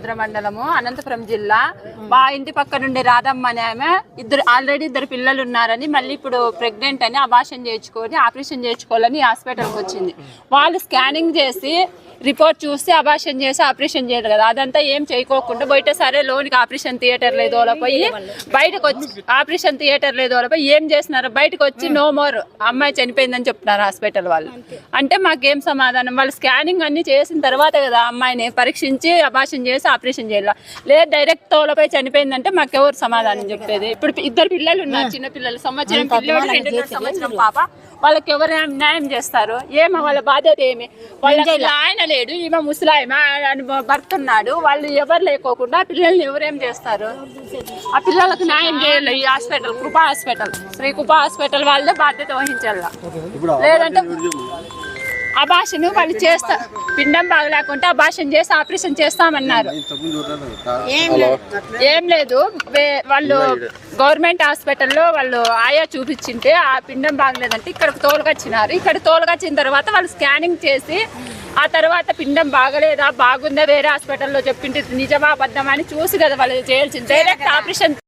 సముద్ర మండలము అనంతపురం జిల్లా. మా ఇంటి పక్క నుండి రాధమ్మ అనే ఆమె ఇద్దరు ఆల్రెడీ ఇద్దరు పిల్లలు ఉన్నారని మళ్ళీ ఇప్పుడు ప్రెగ్నెంట్ అని అబాషన్ చేయించుకొని ఆపరేషన్ చేయించుకోవాలని హాస్పిటల్కి వచ్చింది. వాళ్ళు స్కానింగ్ చేసి రిపోర్ట్ చూసి అబాషన్ చేసి ఆపరేషన్ చేయరు కదా. అదంతా ఏం చేయకోకుండా బయట సరే లోనికి ఆపరేషన్ థియేటర్ లేదు పోయి బయటకు వచ్చి ఆపరేషన్ థియేటర్ లేదు పోయి ఏం చేస్తున్నారు? బయటకు వచ్చి నో మోర్ అమ్మాయి చనిపోయిందని చెప్తున్నారు హాస్పిటల్ వాళ్ళు. అంటే మాకేం సమాధానం? వాళ్ళు స్కానింగ్ అన్ని చేసిన తర్వాత కదా అమ్మాయిని పరీక్షించి అబాషన్ చేసి ఆపరేషన్ చేయాలి? లేదు డైరెక్ట్ తోలపై చనిపోయిందంటే మాకెవరు సమాధానం చెప్పేది? ఇప్పుడు ఇద్దరు పిల్లలు ఉన్నారు చిన్న పిల్లలు. సంవత్సరం పిల్లలు రెండున్నర సంవత్సరం పాప. వాళ్ళకి ఎవరు న్యాయం చేస్తారు? ఏమో వాళ్ళ బాధ్యత ఏమి? వాళ్ళకి ఆయన లేడు ఈమె ముసలాయమ? భర్త ఉన్నాడు వాళ్ళు ఎవరు లేకోకుండా ఆ పిల్లల్ని ఎవరేం చేస్తారు? ఆ పిల్లలకు న్యాయం చేయాలి? ఈ హాస్పిటల్ కృపా హాస్పిటల్. శ్రీ కృపా హాస్పిటల్ వాళ్ళే బాధ్యత వహించాల? లేదంటే అభాషను వాళ్ళు చేస్తా. పిండం బాగలేకుంటే అభాషణ చేసి ఆపరేషన్ చేస్తామన్నారు. ఏం లేదు. వాళ్ళు గవర్నమెంట్ హాస్పిటల్లో వాళ్ళు ఆయా చూపించింటే ఆ పిండం బాగలేదంటే ఇక్కడ తోలుకొచ్చినారు. ఇక్కడ తోలుకొచ్చిన తర్వాత వాళ్ళు స్కానింగ్ చేసి ఆ తర్వాత పిండం బాగలేదా బాగుందా వేరే హాస్పిటల్లో చెప్పింటే నిజమా అబద్ధమా అని చూసి కదా వాళ్ళు చేయాల్సింది డైరెక్ట్ ఆపరేషన్